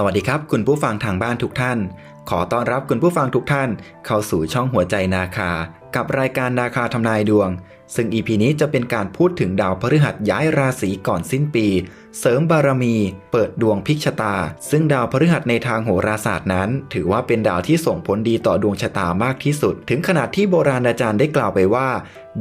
สวัสดีครับ คุณผู้ฟังทางบ้านทุกท่าน ขอต้อนรับคุณผู้ฟังทุกท่าน เข้าสู่ช่องหัวใจนาคา กับรายการนาคาทำนายดวง ซึ่ง EP นี้จะเป็นการพูดถึงดาวพฤหัสย้ายราศีก่อนสิ้นปี เสริมบารมี เปิดดวงพิกชะตา ซึ่งดาวพฤหัสในทางโหราศาสตร์นั้น ถือว่าเป็นดาวที่ส่งผลดีต่อดวงชะตามากที่สุด ถึงขนาดที่โบราณอาจารย์ได้กล่าวไปว่า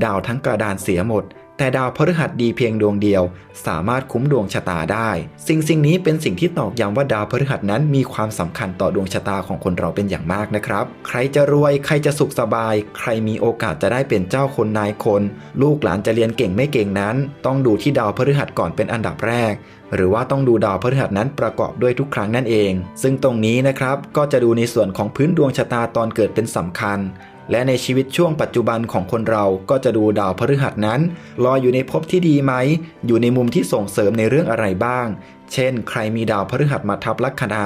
ดาวทั้งกระดานเสียหมด แต่ดาวพฤหัสดีเพียงดวงเดียว สามารถคุ้มดวงชะตาได้ สิ่งสิ่งนี้เป็นสิ่งที่ตอกย้ำว่าดาวพฤหัสนั้นมีความสำคัญต่อดวงชะตาของคนเราเป็นอย่างมากนะครับ ใครจะรวยใครจะสุขสบาย ใครมีโอกาสจะได้เป็นเจ้าคนนายคน ลูกหลานจะเรียนเก่งไม่เก่งนั้น ต้องดูที่ดาวพฤหัสก่อนเป็นอันดับแรก หรือว่าต้องดูดาวพฤหัสนั้นประกอบด้วยทุกครั้งนั่นเอง ซึ่งตรงนี้นะครับก็จะดูในส่วนของพื้นดวงชะตาตอนเกิดเป็นสำคัญ และในชีวิตช่วงปัจจุบันของคนเราก็จะดูดาวพฤหัสนั้นลอยอยู่ในภพที่ดีไหม อยู่ในมุมที่ส่งเสริมในเรื่องอะไรบ้าง เช่น ใครมีดาวพฤหัสมาทับลัคนา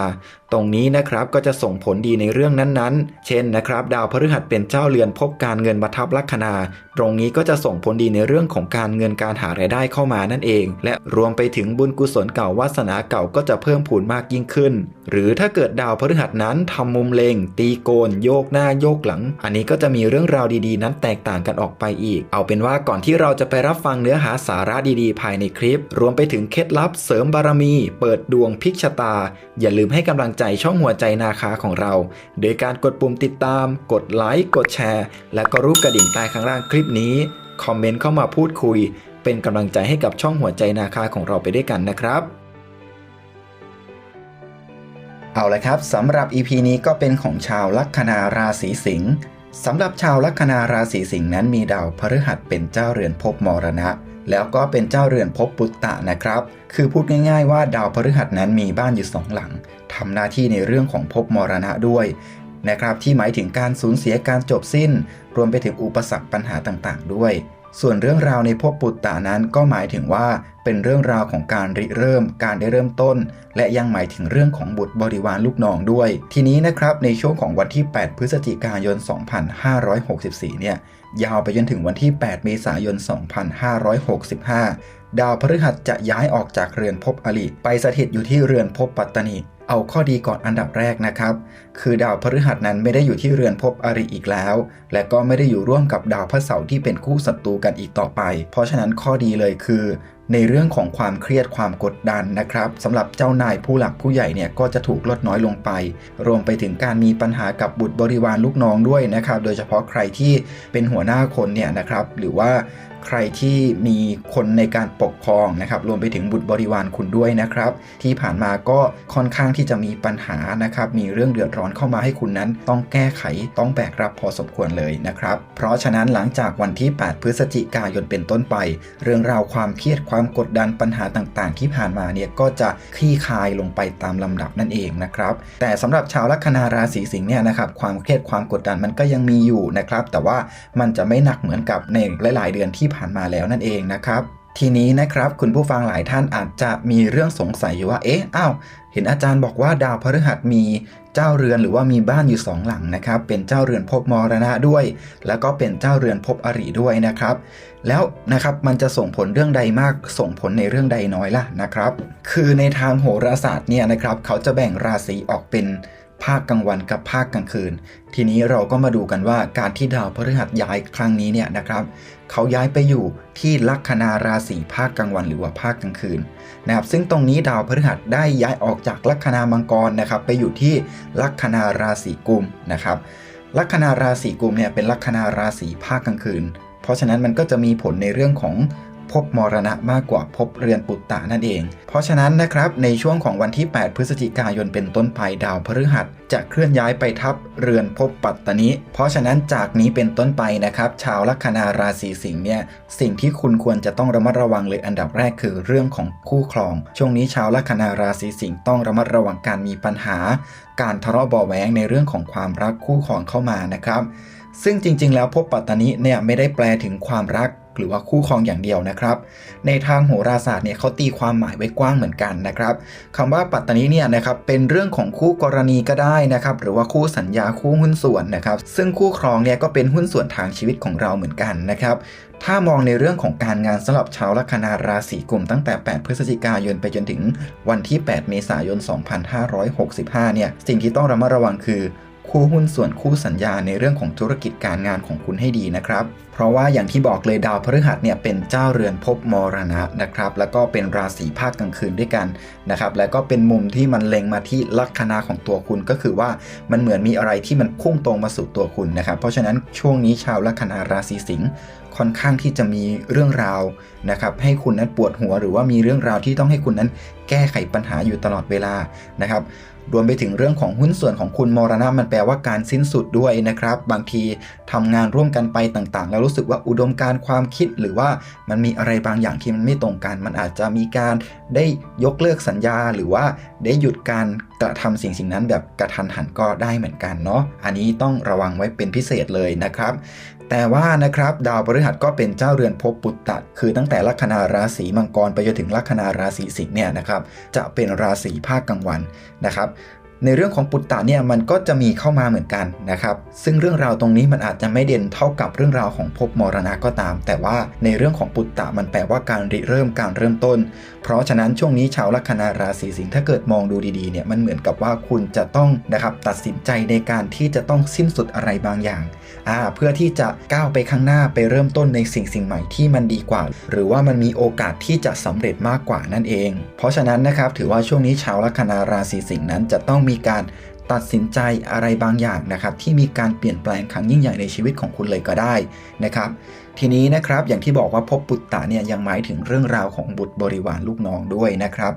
ตรงนี้นะครับก็จะส่งผลดีในเรื่องนั้นๆ เช่นนะครับ ดาวพฤหัสเป็นเจ้าเรือนพบการเงินมาทับลัคนาตรงนี้ก็จะส่งผลดีในเรื่องของการเงินการหารายได้เข้ามานั่นเอง และรวมไปถึงบุญกุศลเก่าวาสนาเก่าก็จะเพิ่มพูนมากยิ่งขึ้น หรือถ้าเกิดดาวพฤหัสนั้นทำมุมเลงตีโกน โยกหน้าโยกหลัง อันนี้ก็จะมีเรื่องราวดีๆ นั้นแตกต่างกันออกไปอีก เอาเป็นว่าก่อนที่เราจะไปรับฟังเนื้อหาสาระดีๆ ภายในคลิป รวมไปถึงเคล็ดลับเสริมบารมีเปิดดวงพิกชะตา อย่าลืมให้กำลังใจช่องหัวใจนาคาของเรา โดยการกดปุ่มติดตาม กดไลค์ กดแชร์ และก็รูปกระดิ่งใต้ข้างล่างคลิปนี้ คอมเมนต์เข้ามาพูดคุย เป็นกำลังใจให้กับช่องหัวใจนาคาของเราไปด้วยกันนะครับเอาละครับสำหรับ EP นี้ก็เป็นของชาวลัคนาราศีสิงห์สำหรับชาวลัคนาราศีสิงห์นั้นมีดาวพฤหัสเป็นเจ้าเรือนภพมรณะ แล้วก็เป็นเจ้าเรือนภพปุตตะนะครับ คือพูดง่ายๆว่าดาวพฤหัสนั้นมีบ้านอยู่สองหลังทำหน้าที่ในเรื่องของภพมรณะด้วยนะครับ ที่หมายถึงการสูญเสียการจบสิ้น รวมไปถึงอุปสรรคปัญหาต่างๆ ด้วย ส่วนเรื่องราวในภพปุตตะนั้นก็หมายถึงว่าเป็นเรื่องราวของการริเริ่ม การได้เริ่มต้น และยังหมายถึงเรื่องของบุตรบริวารลูกน้องด้วย ทีนี้นะครับในช่วงของวันที่ 8 พฤศจิกายน 2564 เนี่ย ยาวไปจนถึงวันที่ 8 เมษายน 2565 ดาวพฤหัสจะย้ายออกจากเรือนภพอลิไปสถิตอยู่ที่เรือนภพปัตตนีเอาข้อดีก่อนอันดับแรกนะครับ คือดาวพฤหัสนั้นไม่ได้อยู่ที่เรือนภพอริอีกแล้ว และก็ไม่ได้อยู่ร่วมกับดาวพระเสาร์ที่เป็นคู่ศัตรูกันอีกต่อไป เพราะฉะนั้นข้อดีเลยคือในเรื่องของความเครียดความกดดันนะครับสำหรับเจ้านายผู้หลักผู้ใหญ่เนี่ยก็จะถูกลดน้อยลงไป รวมไปถึงการมีปัญหากับบุตรบริวารลูกน้องด้วยนะครับ โดยเฉพาะใครที่เป็นหัวหน้าคนเนี่ยนะครับ หรือว่าใครที่มีคนในการปกครองนะครับ รวมไปถึงบุตรบริวารคุณด้วยนะครับ ที่ผ่านมาก็ค่อนข้างที่จะมีปัญหานะครับ มีเรื่องเดือดร้อนเข้ามาให้คุณนั้น ต้องแก้ไขต้องแบกรับพอสมควรเลยนะครับ เพราะฉะนั้นหลังจากวันที่ 8 พฤศจิกายนเป็นต้นไป เรื่องราวความเครียดความกดดันปัญหาต่างๆ ที่ผ่านมาเนี่ยก็จะคลี่คลายลงไปตามลำดับนั่นเองนะครับแต่สำหรับชาวลัคนาราศีสิงห์เนี่ยนะครับความเครียดความกดดันมันก็ยังมีอยู่นะครับแต่ว่ามันจะไม่หนักเหมือนกับในหลาย ๆ เดือนที่ผ่านมาแล้วนั่นเองนะครับ ทีนี้นะครับคุณผู้ฟังหลายท่านอาจจะมีเรื่องสงสัยอยู่ว่าเอ๊ะอ้าวเห็นอาจารย์บอกว่าดาวพฤหัสมีเจ้าเรือนหรือว่ามีบ้านอยู่สองหลังนะครับ เป็นเจ้าเรือนภพมรณะด้วย แล้วก็เป็นเจ้าเรือนภพอริด้วยนะครับ แล้วนะครับมันจะส่งผลเรื่องใดมากส่งผลในเรื่องใดน้อยล่ะนะครับ คือในทางโหราศาสตร์เนี่ยนะครับ เขาจะแบ่งราศีออกเป็นภาคกลางวันกับภาคกลางคืน ทีนี้เราก็มาดูกันว่าการที่ดาวพฤหัสย้ายครั้งนี้เนี่ยนะครับ เขาย้ายไปอยู่ที่ลัคนาราศีภาคกลางวันหรือว่าภาคกลางคืนนะครับซึ่งตรงนี้ดาวพฤหัสได้ย้ายออกจากลัคนามังกรนะครับไปอยู่ที่ลัคนาราศีกุมนะครับลัคนาราศีกุมเนี่ยเป็นลัคนาราศีภาคกลางคืน เพราะฉะนั้นมันก็จะมีผลในเรื่องของ พบมรณะมากกว่าพบเรือนปุตตะนั่นเอง เพราะฉะนั้นนะครับในช่วงของวันที่ 8 พฤศจิกายนเป็นต้นไปดาวพฤหัส จะเคลื่อนย้ายไปทับเรือนภพปัตตนิเพราะฉะนั้นจากนี้เป็นต้นไปนะครับ ชาวลัคนาราศีสิงห์เนี่ยสิ่งที่คุณควรจะต้องระมัดระวังเลยอันดับแรกคือเรื่องของคู่ครอง ช่วงนี้ชาวลัคนาราศีสิงห์ต้องระมัดระวังการมีปัญหา การทะเลาะเบาะแว้งในเรื่องของความรักคู่ครองเข้ามานะครับ ซึ่งจริง ๆ แล้วภพปัตตานิเนี่ยไม่ได้แปลถึงความรักหรือว่าคู่ครองอย่างเดียวนะครับ ในทางโหราศาสตร์เนี่ยเขาตีความหมายไว้กว้างเหมือนกันนะครับคำว่าปัตตานิเนี่ยนะครับเป็นเรื่องของคู่กรณีก็ได้นะครับ หรือว่าคู่สัญญาคู่หุ้นส่วนนะครับ ซึ่งคู่ครองเนี่ยก็เป็นหุ้นส่วนทางชีวิตของเราเหมือนกันนะครับ ถ้ามองในเรื่องของการงานสำหรับชาวลัคนาราศีกลุ่มตั้งแต่ 8 พฤศจิกายนไปจนถึงวันที่ 8 เมษายน 2565 เนี่ย สิ่งที่ต้องระมัดระวังคือ คู่หุ้นส่วนคู่สัญญาในเรื่องของธุรกิจการงานของคุณให้ดีนะครับ เพราะว่าอย่างที่บอกเลยดาวพฤหัสเนี่ยเป็นเจ้าเรือนภพมรณะนะครับ แล้วก็เป็นราศีภาคกลางคืนด้วยกันนะครับ แล้วก็เป็นมุมที่มันเล็งมาที่ลัคนาของตัวคุณก็คือว่ามันเหมือนมีอะไรที่มันพุ่งตรงมาสู่ตัวคุณนะครับ เพราะฉะนั้นช่วงนี้ชาวลัคนาราศีสิงห์ค่อนข้างที่จะมีเรื่องราวนะครับให้คุณนั้นปวดหัวหรือว่ามีเรื่องราวที่ต้องให้คุณนั้นแก้ไขปัญหาอยู่ตลอดเวลานะครับ รวมไปถึงเรื่องของหุ้นส่วนของคุณมรณะมันแปลว่าการสิ้นสุดด้วยนะครับ บางทีทำงานร่วมกันไปต่างๆ แล้วรู้สึกว่าอุดมการความคิดหรือว่ามันมีอะไรบางอย่างที่มันไม่ตรงกัน มันอาจจะมีการได้ยกเลิกสัญญาหรือว่าได้หยุดการ กระทำสิ่งสิ่งนั้นแบบกระทันหันก็ได้เหมือนกันเนาะอันนี้ต้องระวังไว้เป็นพิเศษเลยนะครับแต่ว่านะครับดาวพฤหัสก็เป็นเจ้าเรือนภพปุตตะคือตั้งแต่ลัคนาราศีมังกรไปจนถึงลัคนาราศีสิงห์เนี่ยนะครับจะเป็นราศีภาคกลางวันนะครับ ในเรื่องของปุตตะเนี่ยมันก็จะมีเข้ามาเหมือนกันนะครับ ซึ่งเรื่องราวตรงนี้มันอาจจะไม่เด่นเท่ากับเรื่องราวของภพมรณะก็ตาม แต่ว่าในเรื่องของปุตตะมันแปลว่าการริเริ่มการเริ่มต้น เพราะฉะนั้นช่วงนี้ชาวลัคนาราศีสิงห์ถ้าเกิดมองดูดีๆเนี่ยมันเหมือนกับว่าคุณจะต้องนะครับตัดสินใจในการที่จะต้องสิ้นสุดอะไรบางอย่างอ่าเพื่อที่จะก้าวไปข้างหน้าไปเริ่มต้นในสิ่งสิ่งใหม่ที่มันดีกว่า หรือว่ามันมีโอกาสที่จะสำเร็จมากกว่านั่นเอง เพราะฉะนั้นนะครับถือว่าช่วงนี้ชาวลัคนาราศีสิงห์นั้นจะต้องมีการตัดสินใจอะไรบางอย่างนะครับที่มีการเปลี่ยนแปลงครั้งยิ่งใหญ่ในชีวิตของคุณเลยก็ได้นะครับทีนี้นะครับอย่างที่บอกว่าพบปุตตะเนี่ยยังหมายถึงเรื่องราวของบุตรบริวารลูกน้องด้วยนะครับ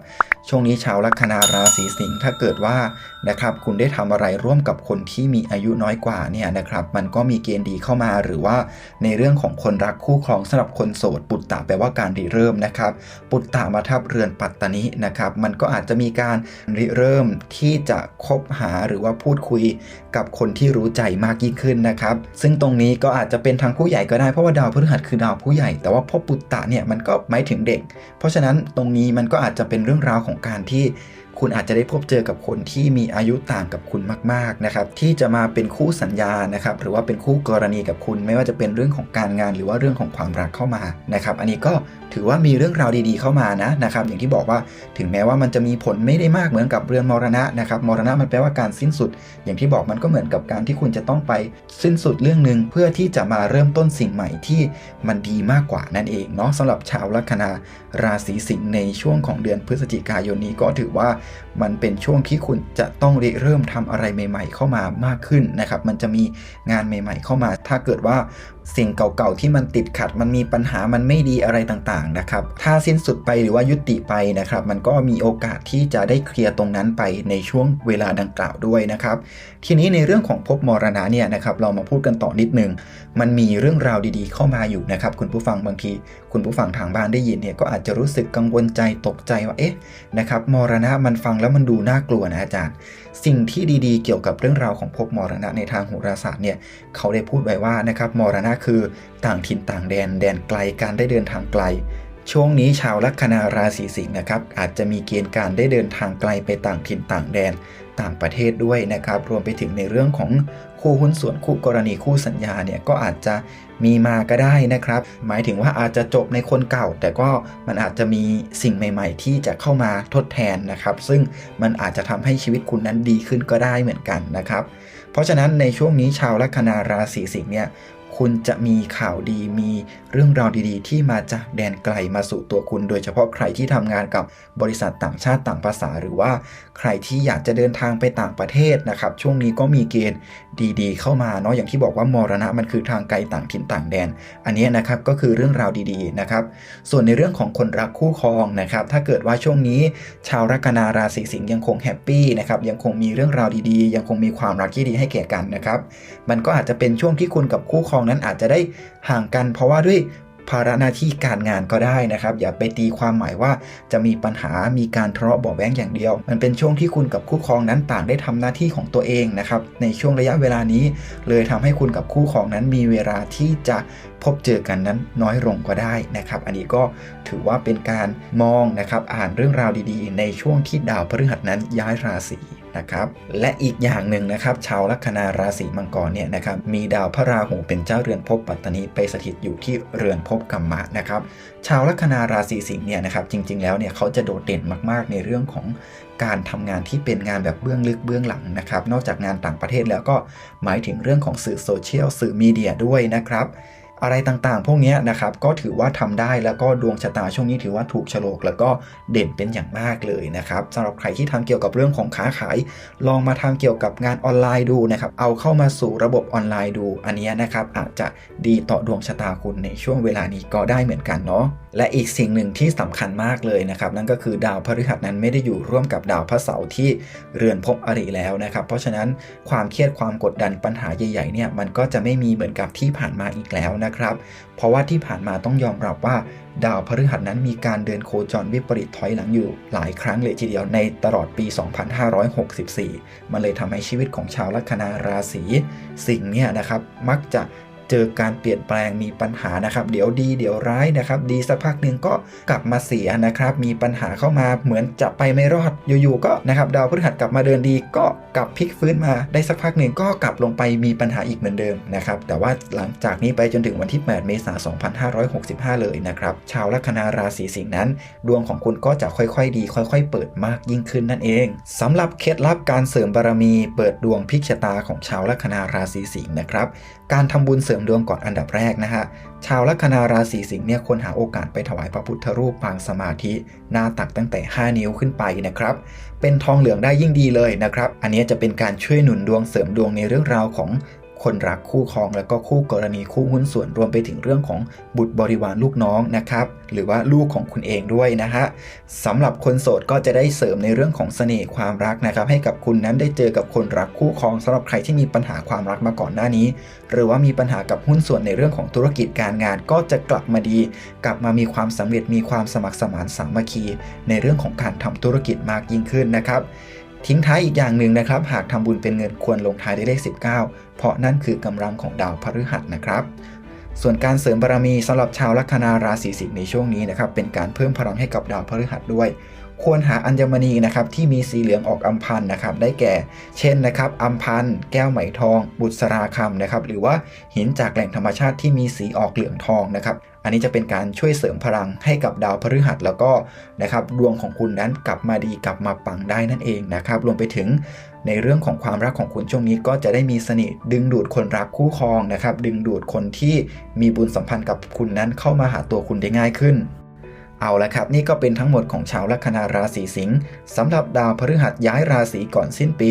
ช่วงนี้ชาวลัคนาราศีสิงห์ถ้าเกิดว่านะครับคุณได้ทำอะไรร่วมกับคนที่มีอายุน้อยกว่าเนี่ยนะครับมันก็มีเกณฑ์ดีเข้ามาหรือว่าในเรื่องของคนรักคู่ครองสำหรับคนโสด ปุตตะแปลว่าการริเริ่มนะครับ ปุตตะมาทับเรือนปัตตานินะครับ มันก็อาจจะมีการริเริ่มที่จะคบหาหรือว่าพูดคุยกับคนที่รู้ใจมากยิ่งขึ้นนะครับ ซึ่งตรงนี้ก็อาจจะเป็นทางผู้ใหญ่ก็ได้เพราะว่าดาวพฤหัสคือดาวผู้ใหญ่ แต่ว่าพบปุตตะเนี่ยมันก็หมายถึงเด็ก เพราะฉะนั้นตรงนี้มันก็อาจจะเป็นเรื่องราวของการที่คุณอาจจะได้พบเจอกับคนที่มีอายุต่างกับคุณมากๆนะครับที่จะมาเป็นคู่สัญญานะครับหรือว่าเป็นคู่กรณีกับคุณ ไม่ว่าจะเป็นเรื่องของการงานหรือว่าเรื่องของความรักเข้ามานะครับอันนี้ก็ ถือว่ามีเรื่องราวดีๆเข้ามานะนะครับอย่างที่บอกว่าถึงแม้ว่ามันจะมีผลไม่ได้มากเหมือนกับเรือนมรณะนะครับมรณะมันแปลว่าการสิ้นสุด อย่างที่บอกมันก็เหมือนกับการที่คุณจะต้องไปสิ้นสุดเรื่องหนึ่งเพื่อที่จะมาเริ่มต้นสิ่งใหม่ที่มันดีมากกว่านั่นเองเนาะสำหรับชาวลัคนาราศีสิงห์ในช่วงของเดือนพฤศจิกายนนี้ก็ถือว่ามันเป็นช่วงที่คุณจะต้องเริ่มทำอะไรใหม่ ๆ เข้ามามากขึ้นนะครับมันจะมีงานใหม่ ๆ เข้ามา ถ้าเกิดว่า สิ่งเก่าๆที่มันติดขัด มันมีปัญหามันไม่ดีอะไรต่างๆนะครับ ถ้าสิ้นสุดไปหรือว่ายุติไปนะครับ มันก็มีโอกาสที่จะได้เคลียร์ตรงนั้นไปในช่วงเวลาดังกล่าวด้วยนะครับ ทีนี้ในเรื่องของภพมรณะเนี่ยนะครับเรามาพูดกันต่อนิดนึง มันมีเรื่องราวดีๆ เข้ามาอยู่นะครับ คุณผู้ฟังบางที คุณผู้ฟังทางบ้านได้ยินเนี่ยก็อาจจะรู้สึกกังวลใจตกใจว่าเอ๊ะนะครับมรณะมันฟังแล้วมันดูน่ากลัวนะอาจารย์ สิ่งที่ดีๆ เกี่ยวกับเรื่องราวของภพมรณะในทางโหราศาสตร์เนี่ยเขาได้พูดไว้ว่านะครับมรณะคือต่างถิ่นต่างแดนแดนไกลการได้เดินทางไกล ช่วงนี้ชาวลัคนาราศีสิงห์นะครับอาจจะมีเกณฑ์การได้เดินทางไกลไปต่างถิ่นต่างแดนต่างประเทศด้วยนะครับ รวมไปถึงในเรื่องของ คู่หุ้นส่วนคู่กรณีคู่สัญญาเนี่ยก็อาจจะมีมาก็ได้นะครับ หมายถึงว่าอาจจะจบในคนเก่า แต่ก็มันอาจจะมีสิ่งใหม่ ๆ ที่จะเข้ามาทดแทนนะครับ ซึ่งมันอาจจะทำให้ชีวิตคุณนั้นดีขึ้นก็ได้เหมือนกันนะครับ เพราะฉะนั้นในช่วงนี้ชาวลัคนาราศีสิงห์เนี่ย คุณจะมีข่าวดีมีเรื่องราวดีๆ ที่มาจากแดนไกลมาสู่ตัวคุณ โดยเฉพาะใครที่ทำงานกับบริษัทต่างชาติต่างภาษา หรือว่าใครที่อยากจะเดินทางไปต่างประเทศนะครับ ช่วงนี้ก็มีเกณฑ์ดีๆ เข้ามาเนาะอย่างที่บอกว่ามรณะมันคือทางไกลต่างถิ่นต่างแดน อันนี้นะครับก็คือเรื่องราวดีๆนะครับส่วนในเรื่องของคนรักคู่ครองนะครับถ้าเกิดว่าช่วงนี้ชาวลัคนาราศีสิงห์ยังคงแฮปปี้นะครับยังคงมีเรื่องราวดีๆ ยังคงมีความรักที่ดีให้แก่กันนะครับมันก็อาจจะเป็นช่วงที่คุณกับคู่ครองนั้นอาจจะได้ห่างกันเพราะว่าด้วยภาระหน้าที่การงานก็ได้นะครับ อย่าไปตีความหมายว่าจะมีปัญหามีการทะเลาะเบาะแว้งอย่างเดียว มันเป็นช่วงที่คุณกับคู่ครองนั้นต่างได้ทำหน้าที่ของตัวเองนะครับในช่วงระยะเวลานี้ เลยทำให้คุณกับคู่ครองนั้นมีเวลาที่จะพบเจอกันนั้นน้อยลงก็ได้นะครับ อันนี้ก็ถือว่าเป็นการมองนะครับอ่านเรื่องราวดีๆ ในช่วงที่ดาวพฤหัสนั้นย้ายราศี นะครับและอีกอย่างหนึ่งนะครับชาวลัคนาราศีมังกรเนี่ยนะครับมีดาวพระราหูเป็นเจ้าเรือนภพปัตตานีไปสถิตอยู่ที่เรือนภพกัมมะนะครับชาวลัคนาราศีสิงห์เนี่ยนะครับจริง ๆ แล้วเนี่ยเขาจะโดดเด่นมาก ๆ ในเรื่องของการทำงานที่เป็นงานแบบเบื้องลึกเบื้องหลังนะครับนอกจากงานต่างประเทศแล้วก็หมายถึงเรื่องของสื่อโซเชียลสื่อมีเดียด้วยนะครับ อะไรต่างๆ พวกนี้นะครับก็ถือว่าทำได้แล้วก็ดวงชะตาช่วงนี้ถือว่าถูกฉลกแล้วก็เด่นเป็นอย่างมากเลยนะครับสำหรับใครที่ทำเกี่ยวกับเรื่องของค้าขาย ลองมาทำเกี่ยวกับงานออนไลน์ดูนะครับเอาเข้ามาสู่ระบบออนไลน์ดู อันนี้นะครับอาจจะดีต่อดวงชะตาคุณในช่วงเวลานี้ก็ได้เหมือนกันเนาะและอีกสิ่งหนึ่งที่สำคัญมากเลยนะครับนั่นก็คือดาวพฤหัสนั้นไม่ได้อยู่ร่วมกับดาวพระเสาร์ที่เรือนภพอริแล้วนะครับเพราะฉะนั้นความเครียดความกดดันปัญหาใหญ่ๆเนี่ยมันก็จะไม่มีเหมือนกับที่ผ่านมาอีกแล้วนะครับ เพราะว่าที่ผ่านมาต้องยอมรับว่า ดาวพฤหัสนั้นมีการเดินโคจรวิปริตถอยหลังอยู่ หลายครั้งเลยทีเดียวในตลอดปี 2564 มันเลยทำให้ชีวิตของชาวลัคนาราศีสิงเนี่ยนะครับมักจะ เจอการเปลี่ยนแปลงมีปัญหานะครับ เดี๋ยวดีเดี๋ยวร้ายนะครับ ดีสักพักหนึ่งก็กลับมาเสียนะครับ มีปัญหาเข้ามาเหมือนจะไปไม่รอด อยู่ๆก็นะครับดาวพฤหัสกลับมาเดินดีก็กลับพลิกฟื้นมาได้สักพักหนึ่งก็กลับลงไปมีปัญหาอีกเหมือนเดิมนะครับ แต่ว่าหลังจากนี้ไปจนถึงวันที่ 8 เมษายน 2565 เลยนะครับชาวลัคนาราศีสิงห์นั้น ดวงของคุณก็จะค่อยๆ ดี ค่อย ๆ เปิดมากยิ่งขึ้นนั่นเองสำหรับเคล็ดลับการเสริมบารมี เปิดดวงพิกชะตาของชาวลัคนาราศีสิงห์นะครับการทำบุญเสริมดวงก่อนอันดับแรกนะฮะ ชาวลัคนาราศีสิงห์เนี่ยควรหาโอกาสไปถวายพระพุทธรูปปางสมาธิ หน้าตักตั้งแต่ 5 นิ้วขึ้นไปนะครับ เป็นทองเหลืองได้ยิ่งดีเลยนะครับ อันนี้จะเป็นการช่วยหนุนดวงเสริมดวงในเรื่องราวของ คนรักคู่ครอง แล้วก็คู่กรณีคู่หุ้นส่วนรวมไปถึงเรื่องของบุตรบริวารลูกน้องนะครับหรือว่าลูกของคุณเองด้วยนะฮะสำหรับคนโสดก็จะได้เสริมในเรื่องของเสน่ห์ความรักนะครับให้กับคุณนั้นได้เจอกับคนรักคู่ครองสำหรับใครที่มีปัญหาความรักมาก่อนหน้านี้ หรือว่ามีปัญหากับหุ้นส่วนในเรื่องของธุรกิจการงานก็จะกลับมาดี กลับมามีความสำเร็จมีความสมัครสมานสามัคคี ในเรื่องของการทำธุรกิจมากยิ่งขึ้นนะครับ ทิ้งท้ายอีกอย่างหนึ่งนะครับ หากทำบุญเป็นเงินควรลงท้ายด้วยเลข 19 เพราะนั่นคือกำลังของดาวพฤหัสนะครับ ส่วนการเสริมบารมีสำหรับชาวลัคนาราศีสิงห์ในช่วงนี้นะครับเป็นการเพิ่มพลังให้กับดาวพฤหัสด้วย ควรหาอัญมณีนะครับที่มีสีเหลืองออกอัมพันนะครับได้แก่ เช่นนะครับอัมพันแก้วไหมทอง บุษราคำนะครับหรือว่าหินจากแหล่งธรรมชาติที่มีสีออกเหลืองทองนะครับ อันนี้จะเป็นการช่วยเสริมพลังให้กับดาวพฤหัสแล้วก็นะครับดวงของคุณนั้นกลับมาดีกลับมาปังได้นั่นเองนะครับรวมไปถึงในเรื่องของความรักของคุณช่วงนี้ก็จะได้มีสนิทดึงดูดคนรักคู่ครองนะครับดึงดูดคนที่มีบุญสัมพันธ์กับคุณนั้นเข้ามาหาตัวคุณได้ง่ายขึ้นเอาละครับ นี่ก็เป็นทั้งหมดของชาวลัคนาราศีสิงห์สำหรับดาวพฤหัสย้ายราศีก่อนสิ้นปี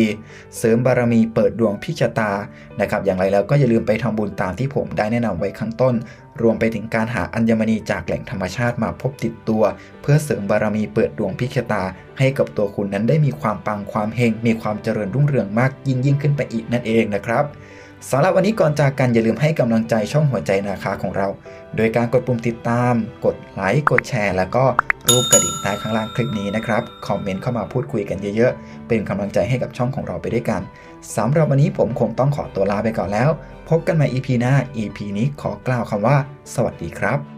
เสริมบารมีเปิดดวงพิชตานะครับอย่างไรแล้วก็อย่าลืมไปทำบุญตามที่ผมได้แนะนำไว้ข้างต้น รวมไปถึงการหาอัญมณีจากแหล่งธรรมชาติมาพบติดตัว เพื่อเสริมบารมีเปิดดวงพิชตา ให้กับตัวคุณนั้นได้มีความปังความเฮงมีความเจริญรุ่งเรืองมากยิ่งยิ่งขึ้นไปอีกนั่นเองนะครับสำหรับวันนี้ก่อนจากกันอย่าลืมให้กำลังใจช่องหัวใจนาคาของเรา โดยการกดปุ่มติดตาม กดไลค์ กดแชร์ แล้วก็รูปกระดิ่งใต้ข้างล่างคลิปนี้นะครับ คอมเมนต์เข้ามาพูดคุยกันเยอะๆ เป็นกำลังใจให้กับช่องของเราไปด้วยกัน สำหรับวันนี้ผมคงต้องขอตัวลาไปก่อนแล้ว พบกันใหม่ EP หน้า EP นี้ขอกล่าวคำว่า สวัสดีครับ